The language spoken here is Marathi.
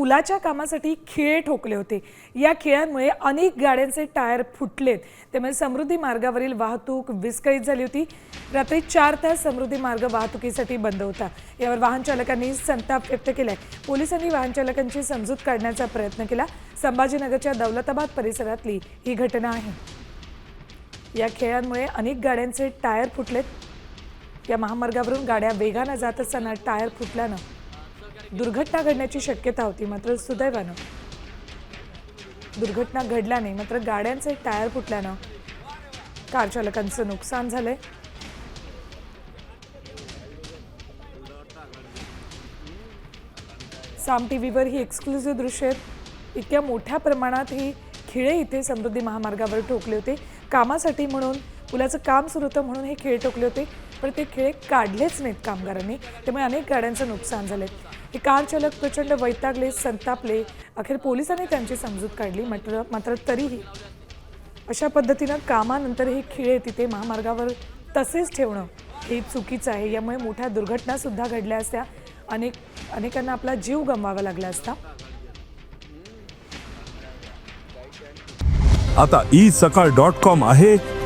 पुलाच्या कामासाठी खिळे ठोकले होते. या खिळ्यांमुळे अनेक गाड्यांचे टायर फुटलेत. त्यामुळे समृद्धी मार्गावरील वाहतूक विस्कळीत झाली होती. रात्री चार तास समृद्धी मार्ग वाहतुकीसाठी बंद होता. यावर वाहन चालकांनी संताप व्यक्त केलाय. पोलिसांनी वाहन चालकांची समजूत काढण्याचा प्रयत्न केला. संभाजीनगरच्या दौलताबाद परिसरातली ही घटना आहे. या खेळांमुळे अनेक गाड्यांचे टायर फुटलेत. या महामार्गावरून गाड्या वेगानं जात असताना टायर फुटल्यानं दुर्घटना घडण्याची शक्यता होती मात्र सुदैवानं. दुर्घटना घडल्या नाही मात्र गाड्यांचे टायर फुटल्यानं कार चालकांचं नुकसान झालंय. साम टी व्हीवर ही एक्सक्लुझिव्ह दृश्य आहेत. इतक्या मोठ्या प्रमाणात ही खिळे इथे समृद्धी महामार्गावर ठोकले होते. कामासाठी म्हणून पुलाचं काम सुरू होतं म्हणून हे खेळ टोकले होते पण ते खेळ काढलेच नाहीत कामगारांनी. त्यामुळे अनेक गाड्यांचं नुकसान झालंय. हे कार चालक प्रचंड वैतागले संतापले. अखेर पोलिसांनी त्यांची समजूत काढली मात्र मात्र तरीही अशा पद्धतीनं कामानंतर हे खिळे तिथे. महामार्गावर तसेच ठेवणं हे चुकीचं आहे. यामुळे मोठ्या दुर्घटनासुद्धा घडल्या असत्या. अनेक अनेकांना आपला जीव गमवावा लागला असता. आता ई सकाळ डॉट कॉम आहे.